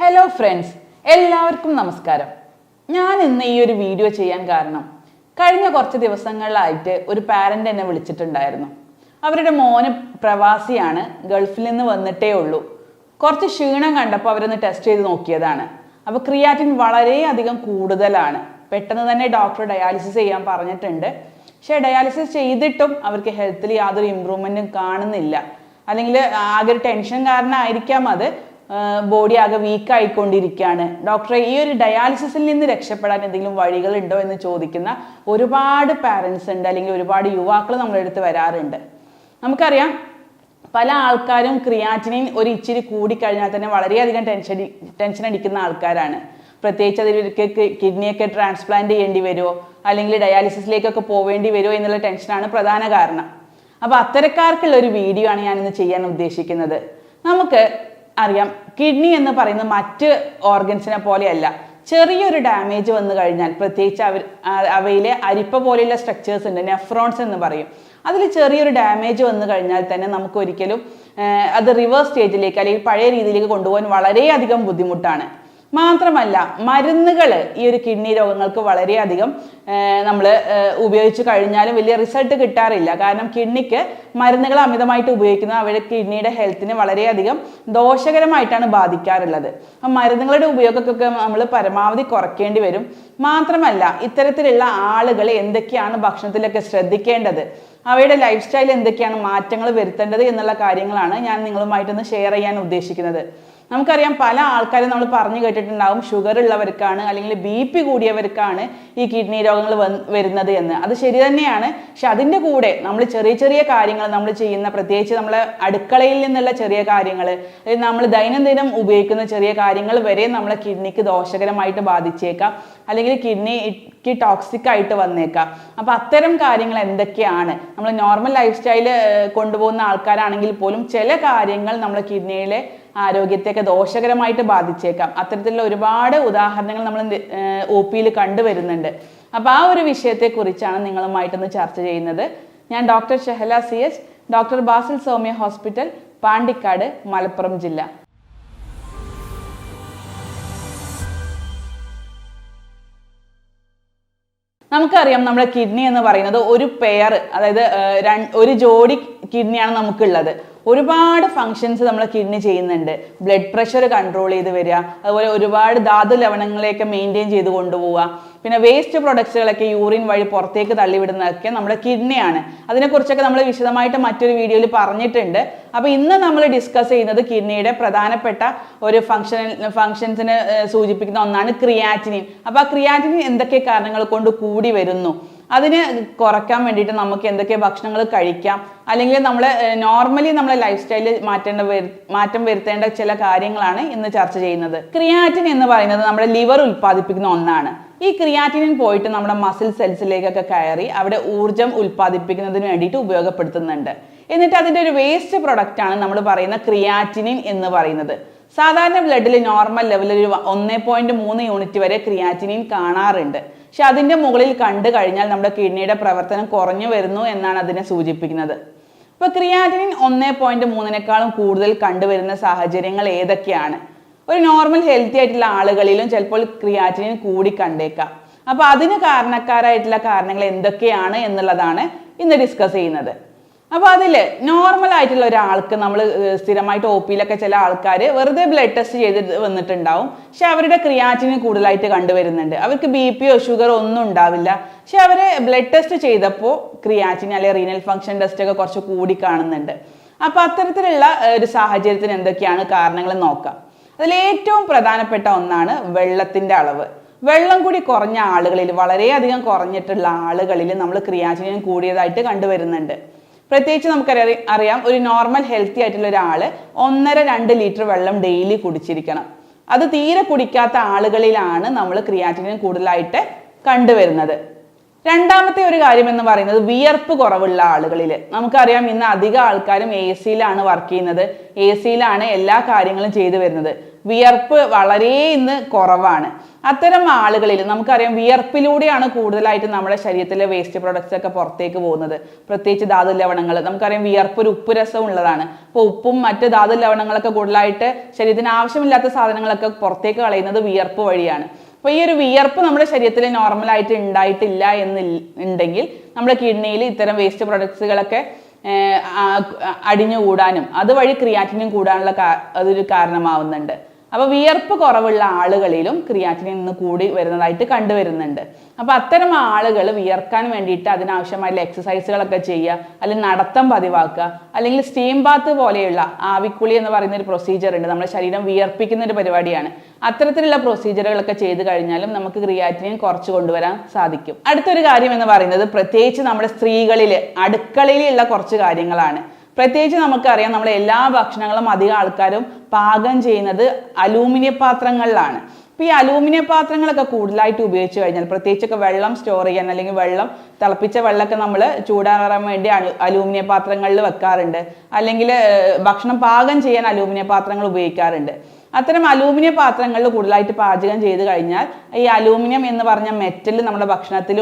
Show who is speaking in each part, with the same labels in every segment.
Speaker 1: Hello friends എല്ലാവർക്കും നമസ്കാരം. ഞാൻ ഇന്ന് ഈ ഒരു വീഡിയോ ചെയ്യാൻ കാരണം കഴിഞ്ഞ കുറച്ച് ദിവസങ്ങളിലായിട്ട് ഒരു പാരന്റ് എന്നെ വിളിച്ചിട്ടുണ്ടായിരുന്നു. അവരുടെ മോന് പ്രവാസിയാണ് ഗൾഫിൽ നിന്ന് വന്നിട്ടേ ഉള്ളൂ. കുറച്ച് ക്ഷീണം കണ്ടപ്പോൾ അവരൊന്ന് ടെസ്റ്റ് ചെയ്ത് നോക്കിയതാണ്. അപ്പോൾ ക്രിയാറ്റിൻ വളരെയധികം കൂടുതലാണ്. പെട്ടെന്ന് തന്നെ ഡോക്ടർ ഡയാലിസിസ് ചെയ്യാൻ പറഞ്ഞിട്ടുണ്ട്. പക്ഷേ ഡയാലിസിസ് ചെയ്തിട്ടും അവർക്ക് ഹെൽത്തിൽ യാതൊരു ഇമ്പ്രൂവ്മെന്റും കാണുന്നില്ല. അല്ലെങ്കിൽ ആകെ ടെൻഷൻ കാരണമായിരിക്കാം അത്. ബോഡി ആകെ വീക്കായിക്കൊണ്ടിരിക്കുകയാണ് ഡോക്ടറെ ഈ ഒരു ഡയാലിസിസിൽ നിന്ന് രക്ഷപ്പെടാൻ എന്തെങ്കിലും വഴികളുണ്ടോ എന്ന് ചോദിക്കുന്ന ഒരുപാട് പാരൻസ് ഉണ്ട് അല്ലെങ്കിൽ ഒരുപാട് യുവാക്കൾ നമ്മുടെ അടുത്ത് വരാറുണ്ട്. നമുക്കറിയാം പല ആൾക്കാരും ക്രിയാറ്റിനിൻ ഒരു ഇച്ചിരി കൂടിക്കഴിഞ്ഞാൽ തന്നെ വളരെയധികം ടെൻഷൻ ടെൻഷൻ അടിക്കുന്ന ആൾക്കാരാണ്. പ്രത്യേകിച്ച് അതിലേക്ക് കിഡ്നിയൊക്കെ ട്രാൻസ്പ്ലാന്റ് ചെയ്യേണ്ടി വരുമോ അല്ലെങ്കിൽ ഡയാലിസിസിലേക്കൊക്കെ പോവേണ്ടി വരുമോ എന്നുള്ള ടെൻഷനാണ് പ്രധാന കാരണം. അപ്പോൾ അത്തരക്കാർക്കുള്ള ഒരു വീഡിയോ ആണ് ഞാൻ ഇന്ന് ചെയ്യാൻ ഉദ്ദേശിക്കുന്നത്. നമുക്ക് അറിയാം. കിഡ്നി എന്ന് പറയുന്ന മറ്റ് ഓർഗൻസിനെ പോലെയല്ല. ചെറിയൊരു ഡാമേജ് വന്നു കഴിഞ്ഞാൽ പ്രത്യേകിച്ച് അവർ അവയിലെ അരിപ്പ പോലെയുള്ള സ്ട്രക്ചേഴ്സ് ഉണ്ട് നെഫ്രോൺസ് എന്ന് പറയും. അതിൽ ചെറിയൊരു ഡാമേജ് വന്നു കഴിഞ്ഞാൽ തന്നെ നമുക്ക് ഒരിക്കലും അത് റിവേഴ്സ് സ്റ്റേജിലേക്ക് അല്ലെങ്കിൽ പഴയ രീതിയിലേക്ക് കൊണ്ടുപോകാൻ വളരെയധികം ബുദ്ധിമുട്ടാണ്. മാത്രമല്ല മരുന്നുകൾ ഈ ഒരു കിഡ്നി രോഗങ്ങൾക്ക് വളരെയധികം നമ്മൾ ഉപയോഗിച്ച് കഴിഞ്ഞാലും വലിയ റിസൾട്ട് കിട്ടാറില്ല. കാരണം കിഡ്നിക്ക് മരുന്നുകൾ അമിതമായിട്ട് ഉപയോഗിക്കുന്നത് അവരുടെ കിഡ്നിയുടെ ഹെൽത്തിനെ വളരെയധികം ദോഷകരമായിട്ടാണ് ബാധിക്കാറുള്ളത്. അപ്പം മരുന്നുകളുടെ ഉപയോഗമൊക്കെ നമ്മൾ പരമാവധി കുറയ്ക്കേണ്ടി വരും. മാത്രമല്ല ഇത്തരത്തിലുള്ള ആളുകൾ എന്തൊക്കെയാണ് ഭക്ഷണത്തിലൊക്കെ ശ്രദ്ധിക്കേണ്ടത്? അവയുടെ ലൈഫ് സ്റ്റൈൽ എന്തൊക്കെയാണ് മാറ്റങ്ങൾ വരുത്തേണ്ടത് എന്നുള്ള കാര്യങ്ങളാണ് ഞാൻ നിങ്ങളുമായിട്ടൊന്ന് ഷെയർ ചെയ്യാൻ ഉദ്ദേശിക്കുന്നത്. നമുക്കറിയാം പല ആൾക്കാരും നമ്മൾ പറഞ്ഞു കേട്ടിട്ടുണ്ടാവും ഷുഗർ ഉള്ളവർക്കാണ് അല്ലെങ്കിൽ ബി പി കൂടിയവർക്കാണ് ഈ കിഡ്നി രോഗങ്ങൾ വരുന്നത് എന്ന്. അത് ശരി തന്നെയാണ്. പക്ഷെ അതിന്റെ കൂടെ നമ്മൾ ചെറിയ ചെറിയ കാര്യങ്ങൾ നമ്മൾ ചെയ്യുന്ന പ്രത്യേകിച്ച് നമ്മളെ അടുക്കളയിൽ നിന്നുള്ള ചെറിയ കാര്യങ്ങൾ അല്ലെങ്കിൽ നമ്മൾ ദൈനംദിനം ഉപയോഗിക്കുന്ന ചെറിയ കാര്യങ്ങൾ വരെ നമ്മളെ കിഡ്നിക്ക് ദോഷകരമായിട്ട് ബാധിച്ചേക്കാം. അല്ലെങ്കിൽ കിഡ്നിക്ക് ടോക്സിക് ആയിട്ട് വന്നേക്കാം. അപ്പോൾ അത്തരം കാര്യങ്ങൾ എന്തൊക്കെയാണ്? നമ്മൾ നോർമൽ ലൈഫ് സ്റ്റൈൽ കൊണ്ടുപോകുന്ന ആൾക്കാരാണെങ്കിൽ പോലും ചില കാര്യങ്ങൾ നമ്മളെ കിഡ്നിയിലെ ആരോഗ്യത്തെയൊക്കെ ദോഷകരമായിട്ട് ബാധിച്ചേക്കാം. അത്തരത്തിലുള്ള ഒരുപാട് ഉദാഹരണങ്ങൾ നമ്മൾ ഒ പിയിൽ കണ്ടുവരുന്നുണ്ട്. അപ്പോൾ ആ ഒരു വിഷയത്തെക്കുറിച്ചാണ് നിങ്ങളുമായിട്ടൊന്ന് ചർച്ച ചെയ്യുന്നത്. ഞാൻ doctor Shehala C H doctor Basil Soumya hospital Pandikkad Malappuram ജില്ല. നമുക്കറിയാം നമ്മുടെ കിഡ്നി എന്ന് പറയുന്നത് ഒരു പെയർ അതായത് ഒരു ജോഡി കിഡ്നിയാണ് നമുക്കുള്ളത്. ഒരുപാട് ഫങ്ഷൻസ് നമ്മൾ കിഡ്നി ചെയ്യുന്നുണ്ട്. ബ്ലഡ് പ്രഷർ കൺട്രോൾ ചെയ്ത് വരിക. അതുപോലെ ഒരുപാട് ധാതു ലവണങ്ങളെയൊക്കെ മെയിന്റെയിൻ ചെയ്ത് കൊണ്ടുപോവുക. പിന്നെ വേസ്റ്റ് പ്രൊഡക്ട്സുകളൊക്കെ യൂറിൻ വഴി പുറത്തേക്ക് തള്ളിവിടുന്നതൊക്കെ നമ്മുടെ കിഡ്നിയാണ് അതിനെക്കുറിച്ചൊക്കെ നമ്മൾ വിശദമായിട്ട് മറ്റൊരു വീഡിയോയിൽ പറഞ്ഞിട്ടുണ്ട്. അപ്പോൾ ഇന്ന് നമ്മൾ ഡിസ്കസ് ചെയ്യുന്നത് കിഡ്നിയുടെ പ്രധാനപ്പെട്ട ഒരു ഫംഗ്ഷൻ ഫങ്ഷൻസിനെ സൂചിപ്പിക്കുന്ന ഒന്നാണ് ക്രിയാറ്റിനിൻ അപ്പോൾ ആ ക്രിയാറ്റിനിൻ എന്തൊക്കെ കാരണങ്ങൾ കൊണ്ട് കൂടി വരുന്നു? അതിന് കുറയ്ക്കാൻ വേണ്ടിയിട്ട് നമുക്ക് എന്തൊക്കെ ഭക്ഷണങ്ങൾ കഴിക്കാം. അല്ലെങ്കിൽ നമ്മൾ നോർമലി നമ്മളെ ലൈഫ് സ്റ്റൈലിൽ മാറ്റേണ്ട മാറ്റം വരുത്തേണ്ട ചില കാര്യങ്ങളാണ് ഇന്ന് ചർച്ച ചെയ്യുന്നത്. ക്രിയാറ്റിൻ എന്ന് പറയുന്നത് നമ്മുടെ ലിവർ ഉൽപ്പാദിപ്പിക്കുന്ന ഒന്നാണ്. ഈ ക്രിയാറ്റിനിൻ പോയിട്ട് നമ്മുടെ മസിൽ സെൽസിലേക്കൊക്കെ കയറി അവിടെ ഊർജം ഉൽപ്പാദിപ്പിക്കുന്നതിന് വേണ്ടിയിട്ട് ഉപയോഗപ്പെടുത്തുന്നുണ്ട്. എന്നിട്ട് അതിന്റെ ഒരു വേസ്റ്റ് പ്രൊഡക്റ്റ് ആണ് നമ്മൾ പറയുന്ന ക്രിയാറ്റിനിൻ എന്ന് പറയുന്നത്. സാധാരണ ബ്ലഡിൽ നോർമൽ ലെവലിൽ ഒരു ഒന്നേ പോയിന്റ് മൂന്ന് യൂണിറ്റ് വരെ ക്രിയാറ്റിനിൻ കാണാറുണ്ട്. പക്ഷെ അതിന്റെ മുകളിൽ കണ്ടു കഴിഞ്ഞാൽ നമ്മുടെ കിഡ്നിയുടെ പ്രവർത്തനം കുറഞ്ഞു വരുന്നു എന്നാണ് അതിനെ സൂചിപ്പിക്കുന്നത്. ഇപ്പോൾ ക്രിയാറ്റിനിൻ ഒന്നേ പോയിന്റ് മൂന്നിനേക്കാളും കൂടുതൽ കണ്ടുവരുന്ന സാഹചര്യങ്ങൾ ഏതൊക്കെയാണ്? ഒരു നോർമൽ ഹെൽത്തി ആയിട്ടുള്ള ആളുകളിലും ചിലപ്പോൾ ക്രിയാറ്റിനിൻ കൂടി കണ്ടേക്കാം. അപ്പോൾ അതിന് കാരണക്കാരായിട്ടുള്ള കാരണങ്ങൾ എന്തൊക്കെയാണ് എന്നുള്ളതാണ് ഇന്ന് ഡിസ്കസ് ചെയ്യുന്നത്. അപ്പോൾ അതിൽ നോർമൽ ആയിട്ടുള്ള ഒരാൾക്ക് നമ്മൾ സ്ഥിരമായിട്ട് ഒ പിയിലൊക്കെ ചില ആൾക്കാർ വെറുതെ ബ്ലഡ് ടെസ്റ്റ് ചെയ്ത് വന്നിട്ടുണ്ടാവും. പക്ഷെ അവരുടെ ക്രിയാറ്റിന് കൂടുതലായിട്ട് കണ്ടുവരുന്നുണ്ട്. അവർക്ക് ബി പിയോ ഷുഗറോ ഒന്നും ഉണ്ടാവില്ല. പക്ഷെ അവർ ബ്ലഡ് ടെസ്റ്റ് ചെയ്തപ്പോൾ ക്രിയാറ്റിൻ അല്ലെങ്കിൽ റീനൽ ഫംഗ്ഷൻ ടെസ്റ്റ് ഒക്കെ കുറച്ച് കൂടി കാണുന്നുണ്ട്. അപ്പോൾ അത്തരത്തിലുള്ള ഒരു സാഹചര്യത്തിന് എന്തൊക്കെയാണ് കാരണങ്ങൾ നോക്കാം. അതിൽ ഏറ്റവും പ്രധാനപ്പെട്ട ഒന്നാണ് വെള്ളത്തിന്റെ അളവ്. വെള്ളം കൂടി കുറഞ്ഞ ആളുകളിൽ വളരെയധികം കുറഞ്ഞിട്ടുള്ള ആളുകളിൽ നമ്മൾ ക്രിയാറ്റിനും കൂടിയതായിട്ട് കണ്ടുവരുന്നുണ്ട്. പ്രത്യേകിച്ച് നമുക്കറിയാം അറിയാം ഒരു നോർമൽ ഹെൽത്തി ആയിട്ടുള്ള ഒരാൾ ഒന്നര രണ്ട് ലിറ്റർ വെള്ളം ഡെയിലി കുടിച്ചിരിക്കണം. അത് തീരെ കുടിക്കാത്ത ആളുകളിലാണ് നമ്മൾ ക്രിയാറ്റിനിൻ കൂടുതലായിട്ട് കണ്ടുവരുന്നത്. രണ്ടാമത്തെ ഒരു കാര്യം എന്ന് പറയുന്നത് വിയർപ്പ് കുറവുള്ള ആളുകളിൽ നമുക്കറിയാം ഇന്ന് അധിക ആൾക്കാരും എ സിയിലാണ് വർക്ക് ചെയ്യുന്നത്. എ സിയിലാണ് എല്ലാ കാര്യങ്ങളും ചെയ്തു വരുന്നത്. വിയർപ്പ് വളരെ ഇന്ന് കുറവാണ്. അത്തരം ആളുകളിൽ നമുക്കറിയാം വിയർപ്പിലൂടെയാണ് കൂടുതലായിട്ട് നമ്മുടെ ശരീരത്തിലെ വേസ്റ്റ് പ്രൊഡക്ട്സ് ഒക്കെ പുറത്തേക്ക് പോകുന്നത്. പ്രത്യേകിച്ച് ധാതു ലവണങ്ങൾ. നമുക്കറിയാം വിയർപ്പ് ഒരു ഉപ്പ് രസം ഉള്ളതാണ്. അപ്പോൾ ഉപ്പും മറ്റ് ധാതു ലവണങ്ങളൊക്കെ കൂടുതലായിട്ട് ശരീരത്തിന് ആവശ്യമില്ലാത്ത സാധനങ്ങളൊക്കെ പുറത്തേക്ക് കളയുന്നത് വിയർപ്പ് വഴിയാണ്. അപ്പോൾ ഈ ഒരു വിയർപ്പ് നമ്മുടെ ശരീരത്തിൽ നോർമലായിട്ട് ഉണ്ടായിട്ടില്ല എന്ന് ഉണ്ടെങ്കിൽ നമ്മുടെ കിഡ്നിയിൽ ഇത്തരം വേസ്റ്റ് പ്രൊഡക്ട്സുകളൊക്കെ അടിഞ്ഞുകൂടാനും അതുവഴി ക്രിയാറ്റിനും കൂടാനുള്ള അതൊരു കാരണമാവുന്നുണ്ട്. അപ്പോൾ വിയർപ്പ് കുറവുള്ള ആളുകളിലും ക്രിയാറ്റിനിൻ ഇന്ന് കൂടി വരുന്നതായിട്ട് കണ്ടുവരുന്നുണ്ട്. അപ്പോൾ അത്തരം ആളുകൾ വിയർക്കാൻ വേണ്ടിയിട്ട് അതിനാവശ്യമായിട്ടുള്ള എക്സസൈസുകളൊക്കെ ചെയ്യുക അല്ലെങ്കിൽ നടത്തം പതിവാക്കുക അല്ലെങ്കിൽ സ്റ്റീം ബാത്ത് പോലെയുള്ള ആവിക്കുളി എന്ന് പറയുന്ന ഒരു പ്രൊസീജിയർ ഉണ്ട്. നമ്മുടെ ശരീരം വിയർപ്പിക്കുന്ന ഒരു പരിപാടിയാണ്. അത്തരത്തിലുള്ള പ്രൊസീജിയറുകളൊക്കെ ചെയ്ത് കഴിഞ്ഞാലും നമുക്ക് ക്രിയാറ്റിനിൻ കുറച്ച് കൊണ്ടുവരാൻ സാധിക്കും. അടുത്തൊരു കാര്യം എന്ന് പറയുന്നത് പ്രത്യേകിച്ച് നമ്മുടെ സ്ത്രീകളിൽ അടുക്കളയിലുള്ള കുറച്ച് കാര്യങ്ങളാണ്. പ്രത്യേകിച്ച് നമുക്കറിയാം നമ്മൾ എല്ലാ ഭക്ഷണങ്ങളും അധികം ആൾക്കാരും പാകം ചെയ്യുന്നത് അലൂമിനിയ പാത്രങ്ങളിലാണ്. അപ്പോൾ ഈ അലൂമിനിയ പാത്രങ്ങളൊക്കെ കൂടുതലായിട്ട് ഉപയോഗിച്ച് കഴിഞ്ഞാൽ പ്രത്യേകിച്ചൊക്കെ വെള്ളം സ്റ്റോർ ചെയ്യാൻ അല്ലെങ്കിൽ വെള്ളം തിളപ്പിച്ച വെള്ളമൊക്കെ നമ്മൾ ചൂടാറാൻ വേണ്ടി അലു അലൂമിനിയ പാത്രങ്ങളിൽ വെക്കാറുണ്ട്. അല്ലെങ്കിൽ ഭക്ഷണം പാകം ചെയ്യാൻ അലൂമിനിയ പാത്രങ്ങൾ ഉപയോഗിക്കാറുണ്ട്. അത്തരം അലൂമിനിയം പാത്രങ്ങളിൽ കൂടുതലായിട്ട് പാചകം ചെയ്ത് കഴിഞ്ഞാൽ ഈ അലൂമിനിയം എന്ന് പറഞ്ഞ മെറ്റൽ നമ്മുടെ ഭക്ഷണത്തിൽ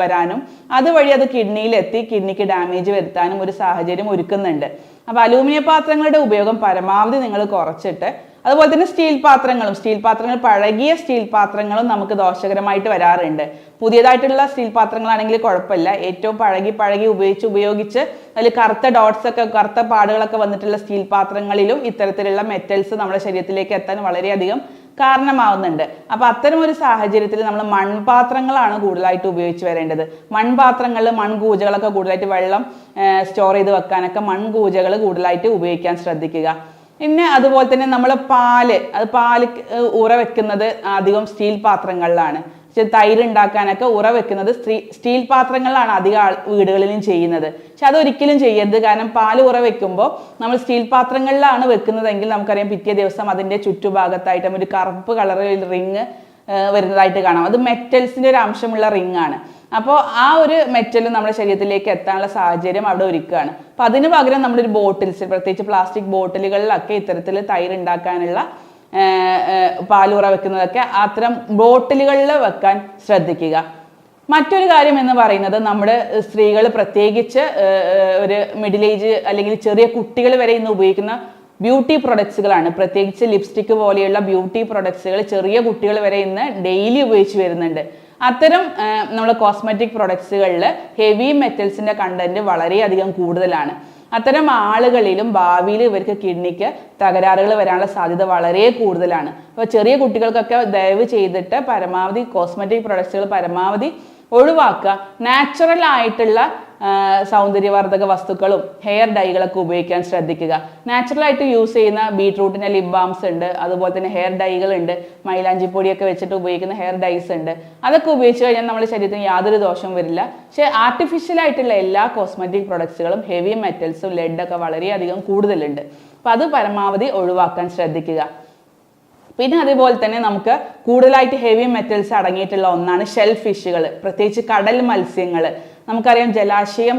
Speaker 1: വരാനും അതുവഴി അത് കിഡ്നിയിലെത്തി കിഡ്നിക്ക് ഡാമേജ് വരുത്താനും ഒരു സാഹചര്യം ഒരുക്കുന്നുണ്ട്. അപ്പോൾ അലൂമിനിയം പാത്രങ്ങളുടെ ഉപയോഗം പരമാവധി നിങ്ങൾ കുറച്ചിട്ട് അതുപോലെ തന്നെ സ്റ്റീൽ പാത്രങ്ങളും സ്റ്റീൽ പാത്രങ്ങൾ പഴകിയ സ്റ്റീൽ പാത്രങ്ങളും നമുക്ക് ദോഷകരമായിട്ട് വരാറുണ്ട്. പുതിയതായിട്ടുള്ള സ്റ്റീൽ പാത്രങ്ങളാണെങ്കിൽ കുഴപ്പമില്ല. ഏറ്റവും പഴകി പഴകി ഉപയോഗിച്ച് ഉപയോഗിച്ച് അതിൽ കറുത്ത ഡോട്ട്സ് ഒക്കെ കറുത്ത പാടുകളൊക്കെ വന്നിട്ടുള്ള സ്റ്റീൽ പാത്രങ്ങളിലും ഇത്തരത്തിലുള്ള മെറ്റൽസ് നമ്മുടെ ശരീരത്തിലേക്ക് എത്താൻ വളരെയധികം കാരണമാവുന്നുണ്ട്. അപ്പോൾ അത്തരം ഒരു സാഹചര്യത്തിൽ നമ്മൾ മൺപാത്രങ്ങളാണ് കൂടുതലായിട്ട് ഉപയോഗിച്ച് വരേണ്ടത്. മൺപാത്രങ്ങളിൽ മൺകൂജകളൊക്കെ കൂടുതലായിട്ട് വെള്ളം സ്റ്റോർ ചെയ്ത് വെക്കാനൊക്കെ മൺകൂജകൾ കൂടുതലായിട്ട് ഉപയോഗിക്കാൻ ശ്രദ്ധിക്കുക. പിന്നെ അതുപോലെ തന്നെ നമ്മൾ പാൽ അത് പാൽ ഉറ വെക്കുന്നത് അധികം സ്റ്റീൽ പാത്രങ്ങളിലാണ്. പക്ഷെ തൈര് ഉണ്ടാക്കാനൊക്കെ ഉറ വെക്കുന്നത് സ്ത്രീ സ്റ്റീൽ പാത്രങ്ങളിലാണ് അധികം ആൾ വീടുകളിലും ചെയ്യുന്നത്. പക്ഷെ അതൊരിക്കലും ചെയ്യരുത്. കാരണം പാൽ ഉറ വെക്കുമ്പോൾ നമ്മൾ സ്റ്റീൽ പാത്രങ്ങളിലാണ് വെക്കുന്നതെങ്കിൽ നമുക്കറിയാം പിറ്റേ ദിവസം അതിന്റെ ചുറ്റുഭാഗത്തായിട്ട് ഒരു കറുപ്പ് കളറിൽ റിങ് വരുന്നതായിട്ട് കാണാം. അത് മെറ്റൽസിന്റെ ഒരു അംശമുള്ള റിങ് ആണ് അപ്പോൾ ആ ഒരു മെറ്റൽ നമ്മുടെ ശരീരത്തിലേക്ക് എത്താനുള്ള സാഹചര്യം അവിടെ ഒരുക്കുകയാണ്. അപ്പോൾ അതിന് പകരം നമ്മളൊരു ബോട്ടിൽസ് പ്രത്യേകിച്ച് പ്ലാസ്റ്റിക് ബോട്ടിലുകളിലൊക്കെ ഇത്തരത്തിൽ തൈര് ഉണ്ടാക്കാനുള്ള പാലുറ വെക്കുന്നതൊക്കെ അത്തരം ബോട്ടിലുകളിൽ വെക്കാൻ ശ്രദ്ധിക്കുക. മറ്റൊരു കാര്യം എന്ന് പറയുന്നത് നമ്മുടെ സ്ത്രീകൾ പ്രത്യേകിച്ച് ഒരു മിഡിൽ ഏജ് അല്ലെങ്കിൽ ചെറിയ കുട്ടികൾ വരെ ഇന്ന് ഉപയോഗിക്കുന്ന ബ്യൂട്ടി പ്രൊഡക്ട്സുകളാണ്. പ്രത്യേകിച്ച് ലിപ്സ്റ്റിക് പോലെയുള്ള ബ്യൂട്ടി പ്രൊഡക്ട്സുകൾ ചെറിയ കുട്ടികൾ വരെ ഇന്ന് ഡെയിലി ഉപയോഗിച്ച് വരുന്നുണ്ട്. അത്തരം നമ്മൾ കോസ്മെറ്റിക് പ്രൊഡക്ട്സുകളിൽ ഹെവി മെറ്റൽസിന്റെ കണ്ടന്റ് വളരെയധികം കൂടുതലാണ്. അത്തരം ആളുകളിലും ഭാവിയിൽ ഇവർക്ക് കിഡ്നിക്ക് തകരാറുകൾ വരാനുള്ള സാധ്യത വളരെ കൂടുതലാണ്. അപ്പോൾ ചെറിയ കുട്ടികൾക്കൊക്കെ ദയവ് ചെയ്തിട്ട് പരമാവധി കോസ്മെറ്റിക് പ്രൊഡക്ട്സുകൾ പരമാവധി ഒഴിവാക്കുക. നാച്ചുറൽ ആയിട്ടുള്ള സൗന്ദര്യവർദ്ധക വസ്തുക്കളും ഹെയർ ഡൈകളൊക്കെ ഉപയോഗിക്കാൻ ശ്രദ്ധിക്കുക. നാച്ചുറൽ ആയിട്ട് യൂസ് ചെയ്യുന്ന ബീട്രൂട്ടിന്റെ ലിപ് ബാംസ് ഉണ്ട് അതുപോലെ തന്നെ ഹെയർ ഡൈകൾ ഉണ്ട് മൈലാഞ്ചി പൊടിയൊക്കെ വെച്ചിട്ട് ഉപയോഗിക്കുന്ന ഹെയർ ഡൈസ് ഉണ്ട്. അതൊക്കെ ഉപയോഗിച്ച് കഴിഞ്ഞാൽ നമ്മുടെ ശരീരത്തിന് യാതൊരു ദോഷവും വരില്ല. പക്ഷേ ആർട്ടിഫിഷ്യൽ ആയിട്ടുള്ള എല്ലാ കോസ്മെറ്റിക് പ്രൊഡക്ട്സുകളും ഹെവി മെറ്റൽസും ലെഡൊക്കെ വളരെയധികം കൂടുതലുണ്ട്. അപ്പം അത് പരമാവധി ഒഴിവാക്കാൻ ശ്രദ്ധിക്കുക. പിന്നെ അതുപോലെ തന്നെ നമുക്ക് കൂടുതലായിട്ട് ഹെവി മെറ്റൽസ് അടങ്ങിയിട്ടുള്ള ഒന്നാണ് ഷെൽ ഫിഷുകൾ പ്രത്യേകിച്ച് കടൽ മത്സ്യങ്ങൾ നമുക്കറിയാം ജലാശയം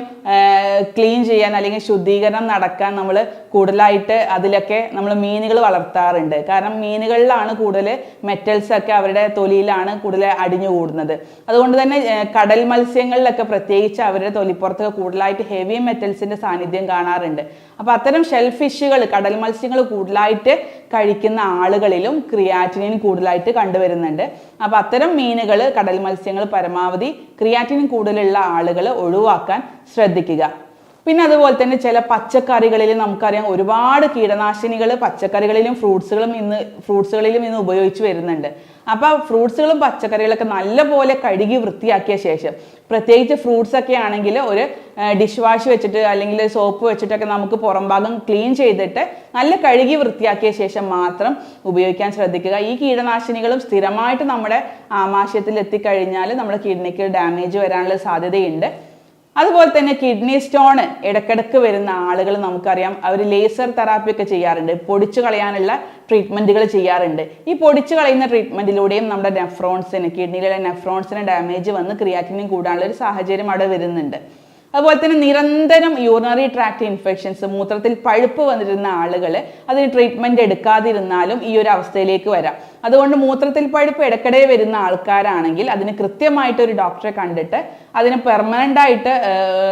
Speaker 1: ക്ലീൻ ചെയ്യാൻ അല്ലെങ്കിൽ ശുദ്ധീകരണം നടക്കാൻ നമ്മൾ കൂടുതലായിട്ട് അതിലൊക്കെ നമ്മൾ മീനുകൾ വളർത്താറുണ്ട്. കാരണം മീനുകളിലാണ് കൂടുതൽ മെറ്റൽസ് ഒക്കെ അവരുടെ തൊലിയിലാണ് കൂടുതൽ അടിഞ്ഞു കൂടുന്നത്. അതുകൊണ്ട് തന്നെ കടൽ മത്സ്യങ്ങളിലൊക്കെ പ്രത്യേകിച്ച് അവരുടെ തൊലിപ്പുറത്തൊക്കെ കൂടുതലായിട്ട് ഹെവി മെറ്റൽസിന്റെ സാന്നിധ്യം കാണാറുണ്ട്. അപ്പോൾ അത്തരം ഷെൽഫിഷുകൾ കടൽ മത്സ്യങ്ങൾ കൂടുതലായിട്ട് കഴിക്കുന്ന ആളുകളിലും ക്രിയാറ്റിനിൻ കൂടുതലായിട്ട് കണ്ടുവരുന്നുണ്ട്. അപ്പോൾ അത്തരം മീനുകൾ കടൽ മത്സ്യങ്ങൾ പരമാവധി ക്രിയാറ്റിനിൻ കൂടുതലുള്ള ആളുകൾ ഒഴിവാക്കാൻ ശ്രദ്ധിക്കുക. പിന്നെ അതുപോലെ തന്നെ ചില പച്ചക്കറികളിൽ നമുക്കറിയാം ഒരുപാട് കീടനാശിനികൾ പച്ചക്കറികളിലും ഫ്രൂട്ട്സുകളും ഇന്ന് ഫ്രൂട്ട്സുകളിലും ഇന്ന് ഉപയോഗിച്ച് വരുന്നുണ്ട്. അപ്പോൾ ഫ്രൂട്ട്സുകളും പച്ചക്കറികളൊക്കെ നല്ലപോലെ കഴുകി വൃത്തിയാക്കിയ ശേഷം പ്രത്യേകിച്ച് ഫ്രൂട്ട്സ് ഒക്കെ ആണെങ്കിൽ ഒരു ഡിഷ് വാഷ് വെച്ചിട്ട് അല്ലെങ്കിൽ സോപ്പ് വെച്ചിട്ടൊക്കെ നമുക്ക് പുറം ഭാഗം ക്ലീൻ ചെയ്തിട്ട് നല്ല കഴുകി വൃത്തിയാക്കിയ ശേഷം മാത്രം ഉപയോഗിക്കാൻ ശ്രദ്ധിക്കുക. ഈ കീടനാശിനികളും സ്ഥിരമായിട്ട് നമ്മുടെ ആമാശയത്തിൽ എത്തിക്കഴിഞ്ഞാൽ നമ്മുടെ കിഡ്നിക്ക് ഡാമേജ് വരാനുള്ള സാധ്യതയുണ്ട്. അതുപോലെ തന്നെ കിഡ്നി സ്റ്റോൺ ഇടക്കിടക്ക് വരുന്ന ആളുകൾ നമുക്കറിയാം. അവർ ലേസർ തെറാപ്പി ഒക്കെ ചെയ്യാറുണ്ട്. പൊടിച്ചു കളയാനുള്ള ട്രീറ്റ്മെന്റുകൾ ചെയ്യാറുണ്ട്. ഈ പൊടിച്ചു കളയുന്ന ട്രീറ്റ്മെന്റിലൂടെയും നമ്മുടെ നെഫ്രോൺസിന് കിഡ്നിയിലെ നെഫ്രോൺസിന് ഡാമേജ് വന്ന് ക്രിയാറ്റിനും കൂടാനുള്ള ഒരു സാഹചര്യം അവിടെ വരുന്നുണ്ട്. അതുപോലെ തന്നെ നിരന്തരം യൂറിനറി ട്രാക്ട് ഇൻഫെക്ഷൻസ് മൂത്രത്തിൽ പഴുപ്പ് വന്നിരുന്ന ആളുകൾ അതിന് ട്രീറ്റ്മെന്റ് എടുക്കാതിരുന്നാലും ഈ ഒരു അവസ്ഥയിലേക്ക് വരാം. അതുകൊണ്ട് മൂത്രത്തിൽ പഴുപ്പ് ഇടയ്ക്കിടെ വരുന്ന ആൾക്കാരാണെങ്കിൽ അതിന് കൃത്യമായിട്ട് ഒരു ഡോക്ടറെ കണ്ടിട്ട് അതിന് പെർമനന്റ് ആയിട്ട്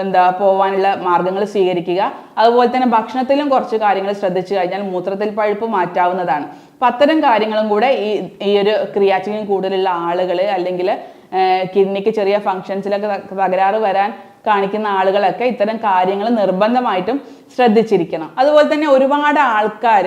Speaker 1: എന്താ പോകാനുള്ള മാർഗങ്ങൾ സ്വീകരിക്കുക. അതുപോലെ തന്നെ ഭക്ഷണത്തിലും കുറച്ച് കാര്യങ്ങൾ ശ്രദ്ധിച്ചു കഴിഞ്ഞാൽ മൂത്രത്തിൽ പഴുപ്പ് മാറ്റാവുന്നതാണ്. അപ്പം അത്തരം കാര്യങ്ങളും കൂടെ ഈ ഈ ഒരു ക്രിയാറ്റിനിൻ കൂടുതലുള്ള ആളുകൾ അല്ലെങ്കിൽ കിഡ്നിക്ക് ചെറിയ ഫങ്ഷൻസിലൊക്കെ തകരാറ് വരാൻ കാണിക്കുന്ന ആളുകളൊക്കെ ഇത്തരം കാര്യങ്ങൾ നിർബന്ധമായിട്ടും ശ്രദ്ധിച്ചിരിക്കണം. അതുപോലെ തന്നെ ഒരുപാട് ആൾക്കാർ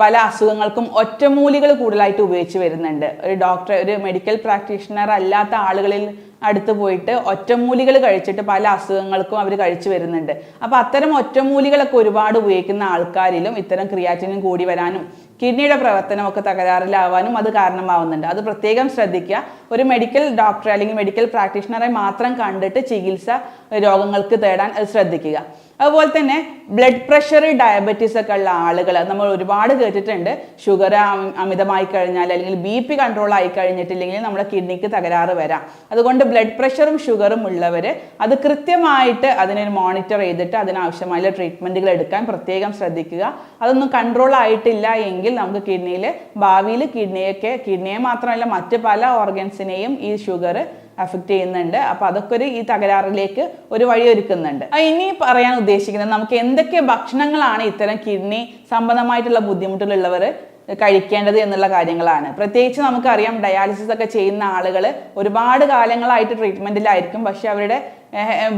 Speaker 1: പല അസുഖങ്ങൾക്കും ഒറ്റമൂലികൾ കൂടുതലായിട്ട് ഉപയോഗിച്ച് വരുന്നുണ്ട്. ഒരു ഡോക്ടർ ഒരു മെഡിക്കൽ പ്രാക്ടീഷണർ അല്ലാത്ത ആളുകളിൽ അടുത്ത് പോയിട്ട് ഒറ്റമൂലികൾ കഴിച്ചിട്ട് പല അസുഖങ്ങൾക്കും അവർ കഴിച്ചു വരുന്നുണ്ട്. അപ്പോൾ അത്തരം ഒറ്റമൂലികളൊക്കെ ഒരുപാട് ഉപയോഗിക്കുന്ന ആൾക്കാരിലും ഇത്തരം ക്രിയാറ്റിനും കൂടി വരാനും കിഡ്നിയുടെ പ്രവർത്തനമൊക്കെ തകരാറിലാവാനും അത് കാരണമാവുന്നുണ്ട്. അത് പ്രത്യേകം ശ്രദ്ധിക്കുക. ഒരു മെഡിക്കൽ ഡോക്ടറെ അല്ലെങ്കിൽ മെഡിക്കൽ പ്രാക്ടീഷണറെ മാത്രം കണ്ടിട്ട് ചികിത്സ രോഗങ്ങൾക്ക് തേടാൻ അത് ശ്രദ്ധിക്കുക. അതുപോലെ തന്നെ ബ്ലഡ് പ്രഷർ ഡയബറ്റീസ് ഒക്കെ ഉള്ള ആളുകൾ നമ്മൾ ഒരുപാട് കേട്ടിട്ടുണ്ട്. ഷുഗർ അമിതമായി കഴിഞ്ഞാൽ അല്ലെങ്കിൽ ബി പി കൺട്രോൾ ആയി കഴിഞ്ഞിട്ടില്ലെങ്കിൽ നമ്മുടെ കിഡ്നിക്ക് തകരാറ് വരാം. അതുകൊണ്ട് ബ്ലഡ് പ്രഷറും ഷുഗറും ഉള്ളവർ അത് കൃത്യമായിട്ട് അതിനെ മോണിറ്റർ ചെയ്തിട്ട് അതിനാവശ്യമായ ട്രീറ്റ്മെന്റുകൾ എടുക്കാൻ പ്രത്യേകം ശ്രദ്ധിക്കുക. അതൊന്നും കൺട്രോൾ ആയിട്ടില്ല എങ്കിൽ നമുക്ക് കിഡ്നിയിൽ ഭാവിയിൽ കിഡ്നിയൊക്കെ കിഡ്നിയെ മാത്രമല്ല മറ്റ് പല ഓർഗൻസിനെയും ഈ ഷുഗർ അഫക്റ്റ് ചെയ്യുന്നുണ്ട്. അപ്പൊ അതൊക്കെ ഒരു ഈ തകരാറിലേക്ക് ഒരു വഴി ഒരുക്കുന്നുണ്ട്. ഇനി പറയാൻ ഉദ്ദേശിക്കുന്നത് നമുക്ക് എന്തൊക്കെ ഭക്ഷണങ്ങളാണ് ഇത്തരം കിഡ്നി സംബന്ധമായിട്ടുള്ള ബുദ്ധിമുട്ടുകളുള്ളവർ കഴിക്കേണ്ടത് എന്നുള്ള കാര്യങ്ങളാണ്. പ്രത്യേകിച്ച് നമുക്കറിയാം ഡയാലിസിസ് ഒക്കെ ചെയ്യുന്ന ആളുകൾ ഒരുപാട് കാലങ്ങളായിട്ട് ട്രീറ്റ്മെന്റിലായിരിക്കും പക്ഷെ അവരുടെ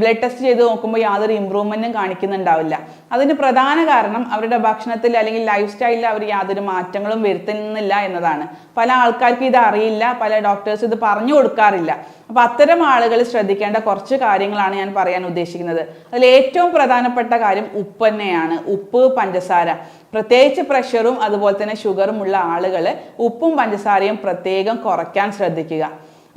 Speaker 1: ബ്ലഡ് ടെസ്റ്റ് ചെയ്ത് നോക്കുമ്പോൾ യാതൊരു ഇമ്പ്രൂവ്മെന്റും കാണിക്കുന്നുണ്ടാവില്ല. അതിന് പ്രധാന കാരണം അവരുടെ ഭക്ഷണത്തിൽ അല്ലെങ്കിൽ ലൈഫ് സ്റ്റൈലിൽ അവർ യാതൊരു മാറ്റങ്ങളും വരുത്തുന്നില്ല എന്നതാണ്. പല ആൾക്കാർക്കും ഇത് അറിയില്ല പല ഡോക്ടേഴ്സ് ഇത് പറഞ്ഞു കൊടുക്കാറില്ല. അപ്പോൾ അത്തരം ആളുകൾ ശ്രദ്ധിക്കേണ്ട കുറച്ച് കാര്യങ്ങളാണ് ഞാൻ പറയാൻ ഉദ്ദേശിക്കുന്നത്. അതിൽ ഏറ്റവും പ്രധാനപ്പെട്ട കാര്യം ഉപ്പ് തന്നെയാണ്. ഉപ്പ് പഞ്ചസാര. പ്രത്യേകിച്ച് പ്രഷറും അതുപോലെ തന്നെ ഷുഗറും ഉള്ള ആളുകൾ ഉപ്പും പഞ്ചസാരയും പ്രത്യേകം കുറയ്ക്കാൻ ശ്രദ്ധിക്കുക.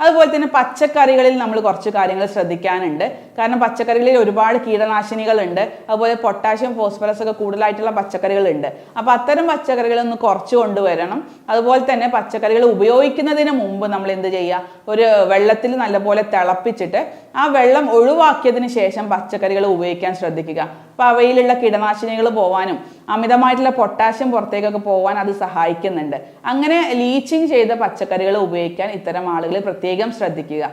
Speaker 1: അതുപോലെ തന്നെ പച്ചക്കറികളിൽ നമ്മൾ കുറച്ച് കാര്യങ്ങൾ ശ്രദ്ധിക്കാനുണ്ട്. കാരണം പച്ചക്കറികളിൽ ഒരുപാട് കീടനാശിനികളുണ്ട്. അതുപോലെ പൊട്ടാഷ്യം ഫോസ്ഫറസ് ഒക്കെ കൂടുതലായിട്ടുള്ള പച്ചക്കറികളുണ്ട്. അപ്പോൾ അത്തരം പച്ചക്കറികൾ ഒന്ന് കുറച്ച് കൊണ്ടുവരണം. അതുപോലെ തന്നെ പച്ചക്കറികൾ ഉപയോഗിക്കുന്നതിന് മുമ്പ് നമ്മൾ എന്ത് ചെയ്യുക? ഒരു വെള്ളത്തിൽ നല്ലപോലെ തിളപ്പിച്ചിട്ട് ആ വെള്ളം ഒഴിവാക്കിയതിന് ശേഷം പച്ചക്കറികൾ ഉപയോഗിക്കാൻ ശ്രദ്ധിക്കുക. അപ്പോൾ അവയിലുള്ള കീടനാശിനികൾ പോവാനും അമിതമായിട്ടുള്ള പൊട്ടാഷ്യം പുറത്തേക്കൊക്കെ പോകാൻ അത് സഹായിക്കുന്നുണ്ട്. അങ്ങനെ ലീച്ചിങ് ചെയ്ത പച്ചക്കറികൾ ഉപയോഗിക്കാൻ ഇത്തരം ആളുകൾ പ്രത്യേകം ശ്രദ്ധിക്കുക.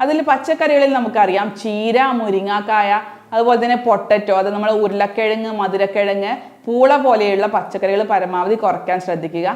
Speaker 1: അതിൽ പച്ചക്കറികളിൽ നമുക്കറിയാം ചീര മുരിങ്ങാക്കായ അതുപോലെ തന്നെ പൊട്ടറ്റോ അത് നമ്മൾ ഉരുളക്കിഴങ്ങ് മധുരക്കിഴങ്ങ് പൂള പോലെയുള്ള പച്ചക്കറികൾ പരമാവധി കുറയ്ക്കാൻ ശ്രദ്ധിക്കുക.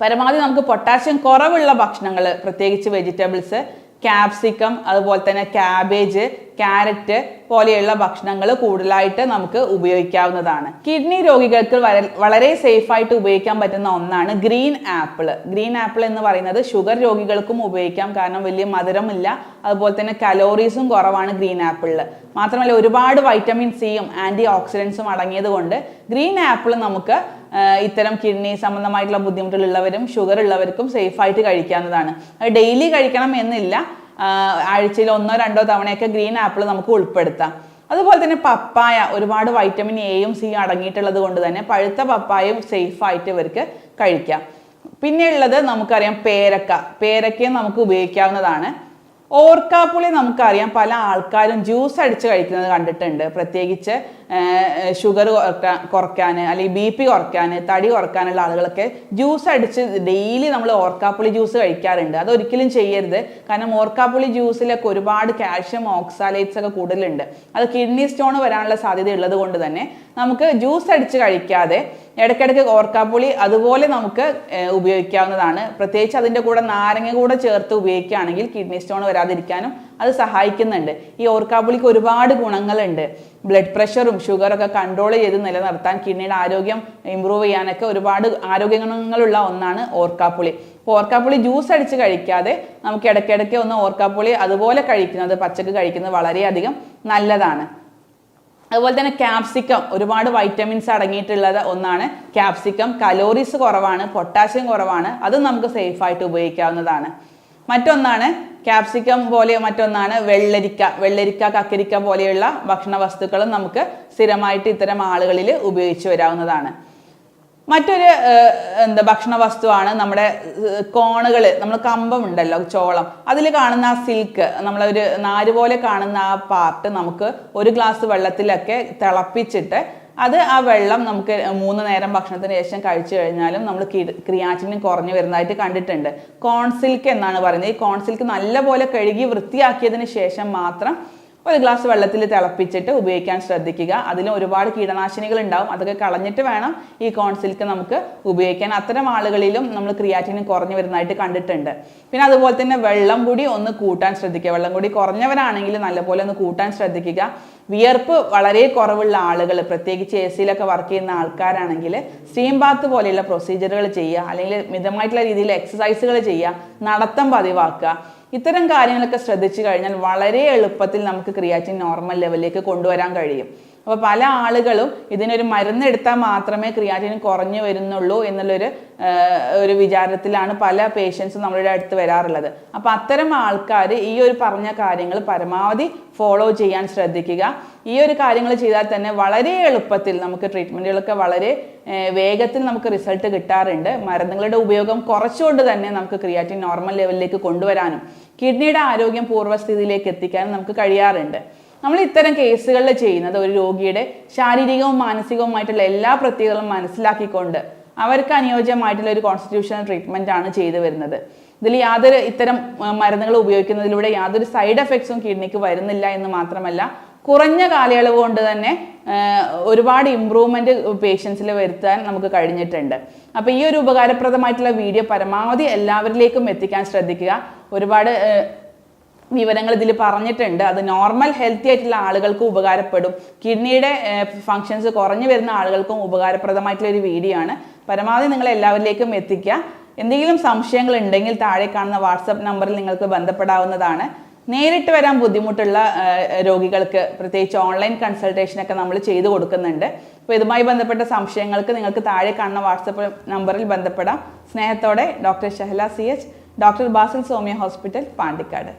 Speaker 1: പരമാവധി നമുക്ക് പൊട്ടാഷ്യം കുറവുള്ള ഭക്ഷണങ്ങൾ പ്രത്യേകിച്ച് വെജിറ്റബിൾസ് ക്യാപ്സിക്കം അതുപോലെ തന്നെ ക്യാബേജ് ക്യാരറ്റ് പോലെയുള്ള ഭക്ഷണങ്ങൾ കൂടുതലായിട്ട് നമുക്ക് ഉപയോഗിക്കാവുന്നതാണ്. കിഡ്നി രോഗികൾക്ക് വളരെ സേഫ് ആയിട്ട് ഉപയോഗിക്കാൻ പറ്റുന്ന ഒന്നാണ് ഗ്രീൻ ആപ്പിൾ ഗ്രീൻ ആപ്പിൾ എന്ന് പറയുന്നത് ഷുഗർ രോഗികൾക്കും ഉപയോഗിക്കാം. കാരണം വലിയ മധുരമില്ല. അതുപോലെ തന്നെ കലോറീസും കുറവാണ് ഗ്രീൻ ആപ്പിളിൽ മാത്രമല്ല ഒരുപാട് വൈറ്റമിൻ സിയും ആന്റി ഓക്സിഡൻസും അടങ്ങിയത് കൊണ്ട് ഗ്രീൻ ആപ്പിൾ നമുക്ക് ഇത്തരം കിഡ്നി സംബന്ധമായിട്ടുള്ള ബുദ്ധിമുട്ടുകളുള്ളവരും ഷുഗർ ഉള്ളവർക്കും സേഫായിട്ട് കഴിക്കാവുന്നതാണ്. ഡെയിലി കഴിക്കണം എന്നില്ല. ആഴ്ചയിൽ ഒന്നോ രണ്ടോ തവണയൊക്കെ ഗ്രീൻ ആപ്പിൾ നമുക്ക് ഉൾപ്പെടുത്താം. അതുപോലെ തന്നെ പപ്പായ ഒരുപാട് വൈറ്റമിൻ എയും സിയും അടങ്ങിയിട്ടുള്ളത് കൊണ്ട് തന്നെ പഴുത്ത പപ്പായയും സേഫായിട്ട് ഇവർക്ക് കഴിക്കാം. പിന്നെ ഉള്ളത് നമുക്കറിയാം പേരക്ക. പേരക്കയും നമുക്ക് ഉപയോഗിക്കാവുന്നതാണ്. ഓർക്കാപ്പുളി നമുക്കറിയാം പല ആൾക്കാരും ജ്യൂസ് അടിച്ച് കഴിക്കുന്നത് കണ്ടിട്ടുണ്ട്. പ്രത്യേകിച്ച് ഷുഗർ കുറയ്ക്കാൻ അല്ലെങ്കിൽ ബി പി കുറയ്ക്കാൻ തടി കുറയ്ക്കാനുള്ള ആളുകളൊക്കെ ജ്യൂസ് അടിച്ച് ഡെയിലി നമ്മൾ ഓർക്കാപ്പുളി ജ്യൂസ് കഴിക്കാറുണ്ട്. അതൊരിക്കലും ചെയ്യരുത്. കാരണം ഓർക്കാപ്പുളി ജ്യൂസിലൊക്കെ ഒരുപാട് കാൽഷ്യം ഓക്സാലേറ്റ്സ് ഒക്കെ കൂടുതലുണ്ട്. അത് കിഡ്നി സ്റ്റോൺ വരാനുള്ള സാധ്യത ഉള്ളത് കൊണ്ട് തന്നെ നമുക്ക് ജ്യൂസ് അടിച്ച് കഴിക്കാതെ ഇടയ്ക്കിടയ്ക്ക് ഓർക്കാപ്പുളി അതുപോലെ നമുക്ക് ഉപയോഗിക്കാവുന്നതാണ്. പ്രത്യേകിച്ച് അതിന്റെ കൂടെ നാരങ്ങ കൂടെ ചേർത്ത് ഉപയോഗിക്കുകയാണെങ്കിൽ കിഡ്നി സ്റ്റോൺ വരാതിരിക്കാനും അത് സഹായിക്കുന്നുണ്ട്. ഈ ഓർക്കാപ്പുളിക്ക് ഒരുപാട് ഗുണങ്ങളുണ്ട്. ബ്ലഡ് പ്രഷറും ഷുഗറൊക്കെ കൺട്രോൾ ചെയ്ത് നിലനിർത്താൻ കിഡ്നിയുടെ ആരോഗ്യം ഇമ്പ്രൂവ് ചെയ്യാനൊക്കെ ഒരുപാട് ആരോഗ്യ ഗുണങ്ങളുള്ള ഒന്നാണ് ഓർക്കാപ്പുളി ഓർക്കാപ്പുളി ജ്യൂസ് അടിച്ച് കഴിക്കാതെ നമുക്ക് ഇടയ്ക്കിടയ്ക്ക് ഒന്ന് ഓർക്കാപ്പുളി അതുപോലെ കഴിക്കുന്നത് പച്ചക്ക് കഴിക്കുന്നത് വളരെയധികം നല്ലതാണ്. അതുപോലെ തന്നെ ക്യാപ്സിക്കം ഒരുപാട് വൈറ്റമിൻസ് അടങ്ങിയിട്ടുള്ളത് ഒന്നാണ്. ക്യാപ്സിക്കം കലോറീസ് കുറവാണ് പൊട്ടാഷ്യം കുറവാണ് അതും നമുക്ക് സേഫായിട്ട് ഉപയോഗിക്കാവുന്നതാണ്. മറ്റൊന്നാണ് ക്യാപ്സിക്കം പോലെ മറ്റൊന്നാണ് വെള്ളരിക്ക വെള്ളരിക്ക കക്കരിക്ക പോലെയുള്ള ഭക്ഷണ വസ്തുക്കളും നമുക്ക് സ്ഥിരമായിട്ട് ഇത്തരം ആളുകളിൽ ഉപയോഗിച്ചു വരാവുന്നതാണ്. മറ്റൊരു എന്താ ഭക്ഷണ വസ്തുവാണ് നമ്മുടെ കോണുകൾ. നമ്മൾ കമ്പം ഉണ്ടല്ലോ ചോളം. അതിൽ കാണുന്ന ആ സിൽക്ക് നമ്മളൊരു നാര് പോലെ കാണുന്ന ആ പാർട്ട് നമുക്ക് ഒരു ഗ്ലാസ് വെള്ളത്തിലൊക്കെ തിളപ്പിച്ചിട്ട് അത് ആ വെള്ളം നമുക്ക് മൂന്ന് നേരം ഭക്ഷണത്തിന് ശേഷം കഴിച്ചു കഴിഞ്ഞാലും നമ്മൾ ക്രിയാറ്റിനും കുറഞ്ഞു വരുന്നതായിട്ട് കണ്ടിട്ടുണ്ട്. കോൺസിൽക്ക് എന്നാണ് പറയുന്നത്. ഈ കോൺസിൽക്ക് നല്ലപോലെ കഴുകി വൃത്തിയാക്കിയതിന് ശേഷം മാത്രം ഒരു ഗ്ലാസ് വെള്ളത്തിൽ തിളപ്പിച്ചിട്ട് ഉപയോഗിക്കാൻ ശ്രദ്ധിക്കുക. അതിൽ ഒരുപാട് കീടനാശിനികൾ ഉണ്ടാവും. അതൊക്കെ കളഞ്ഞിട്ട് വേണം ഈ കോൺസിൽക്ക് നമുക്ക് ഉപയോഗിക്കാൻ. അത്തരം ആളുകളിലും നമ്മൾ ക്രിയാറ്റിനും കുറഞ്ഞു വരുന്നതായിട്ട് കണ്ടിട്ടുണ്ട്. പിന്നെ അതുപോലെ തന്നെ വെള്ളം കൂടി ഒന്ന് കൂട്ടാൻ ശ്രദ്ധിക്കുക. വെള്ളം കൂടി കുറഞ്ഞവരാണെങ്കിൽ നല്ലപോലെ ഒന്ന് കൂട്ടാൻ ശ്രദ്ധിക്കുക. വിയർപ്പ് വളരെ കുറവുള്ള ആളുകൾ പ്രത്യേകിച്ച് എ സിയിലൊക്കെ വർക്ക് ചെയ്യുന്ന ആൾക്കാരാണെങ്കിൽ സ്റ്റീം ബാത്ത് പോലെയുള്ള പ്രൊസീജിയറുകൾ ചെയ്യുക അല്ലെങ്കിൽ മിതമായിട്ടുള്ള രീതിയിൽ എക്സസൈസുകൾ ചെയ്യുക നടത്തം പതിവാക്കുക ഇത്തരം കാര്യങ്ങളൊക്കെ ശ്രദ്ധിച്ചു കഴിഞ്ഞാൽ വളരെ എളുപ്പത്തിൽ നമുക്ക് ക്രിയാറ്റിൻ നോർമൽ ലെവലിലേക്ക് കൊണ്ടുവരാൻ കഴിയും. അപ്പോൾ പല ആളുകളും ഇതിനൊരു മരുന്ന് എടുത്താൽ മാത്രമേ ക്രിയാറ്റിൻ കുറഞ്ഞു വരുന്നുള്ളൂ എന്നുള്ളൊരു ഒരു വിചാരത്തിലാണ് പല പേഷ്യൻസും നമ്മളുടെ അടുത്ത് വരാറുള്ളത്. അപ്പോൾ അത്തരം ആൾക്കാർ ഈ ഒരു പറഞ്ഞ കാര്യങ്ങൾ പരമാവധി ഫോളോ ചെയ്യാൻ ശ്രദ്ധിക്കുക. ഈ ഒരു കാര്യങ്ങൾ ചെയ്താൽ തന്നെ വളരെ എളുപ്പത്തിൽ നമുക്ക് ട്രീറ്റ്മെന്റുകളൊക്കെ വളരെ വേഗത്തിൽ നമുക്ക് റിസൾട്ട് കിട്ടാറുണ്ട്. മരുന്നുകളുടെ ഉപയോഗം കുറച്ചുകൊണ്ട് തന്നെ നമുക്ക് ക്രിയാറ്റിൻ നോർമൽ ലെവലിലേക്ക് കൊണ്ടുവരാനും കിഡ്നിയുടെ ആരോഗ്യം പൂർവസ്ഥിതിയിലേക്ക് എത്തിക്കാനും നമുക്ക് കഴിയാറുണ്ട്. നമ്മൾ ഇത്തരം കേസുകളിൽ ചെയ്യുന്നത് ഒരു രോഗിയുടെ ശാരീരികവും മാനസികവുമായിട്ടുള്ള എല്ലാ പ്രത്യേകതകളും മനസ്സിലാക്കിക്കൊണ്ട് അവർക്ക് അനുയോജ്യമായിട്ടുള്ള ഒരു കോൺസ്റ്റിറ്റ്യൂഷണൽ ട്രീറ്റ്മെന്റ് ആണ് ചെയ്തു വരുന്നത്. ഇതിൽ യാതൊരു ഇത്തരം മരുന്നുകൾ ഉപയോഗിക്കുന്നതിലൂടെ യാതൊരു സൈഡ് എഫക്ട്സും കിഡ്നിക്ക് വരുന്നില്ല എന്ന് മാത്രമല്ല കുറഞ്ഞ കാലയളവ് കൊണ്ട് തന്നെ ഒരുപാട് ഇമ്പ്രൂവ്മെന്റ് പേഷ്യൻസിൽ വരുത്താൻ നമുക്ക് കഴിഞ്ഞിട്ടുണ്ട്. അപ്പോൾ ഈ ഒരു ഉപകാരപ്രദമായിട്ടുള്ള വീഡിയോ പരമാവധി എല്ലാവരിലേക്കും എത്തിക്കാൻ ശ്രദ്ധിക്കുക. ഒരുപാട് വിവരങ്ങൾ ഇതിൽ പറഞ്ഞിട്ടുണ്ട്. അത് നോർമൽ ഹെൽത്തി ആയിട്ടുള്ള ആളുകൾക്കും ഉപകാരപ്പെടും. കിഡ്നിയുടെ ഫങ്ഷൻസ് കുറഞ്ഞു വരുന്ന ആളുകൾക്കും ഉപകാരപ്രദമായിട്ടുള്ള ഒരു വീഡിയോ ആണ്. പരമാവധി നിങ്ങൾ എല്ലാവരിലേക്കും എത്തിക്കുക. എന്തെങ്കിലും സംശയങ്ങൾ ഉണ്ടെങ്കിൽ താഴെ കാണുന്ന വാട്സപ്പ് നമ്പറിൽ നിങ്ങൾക്ക് ബന്ധപ്പെടാവുന്നതാണ്. നേരിട്ട് വരാൻ ബുദ്ധിമുട്ടുള്ള രോഗികൾക്ക് പ്രത്യേകിച്ച് ഓൺലൈൻ കൺസൾട്ടേഷനൊക്കെ നമ്മൾ ചെയ്തു കൊടുക്കുന്നുണ്ട്. അപ്പോൾ ഇതുമായി ബന്ധപ്പെട്ട സംശയങ്ങൾക്ക് നിങ്ങൾക്ക് താഴെ കാണുന്ന വാട്സപ്പ് നമ്പറിൽ ബന്ധപ്പെടാം. സ്നേഹത്തോടെ doctor Shahala C H doctor Basil Soumya hospital Pandikkad.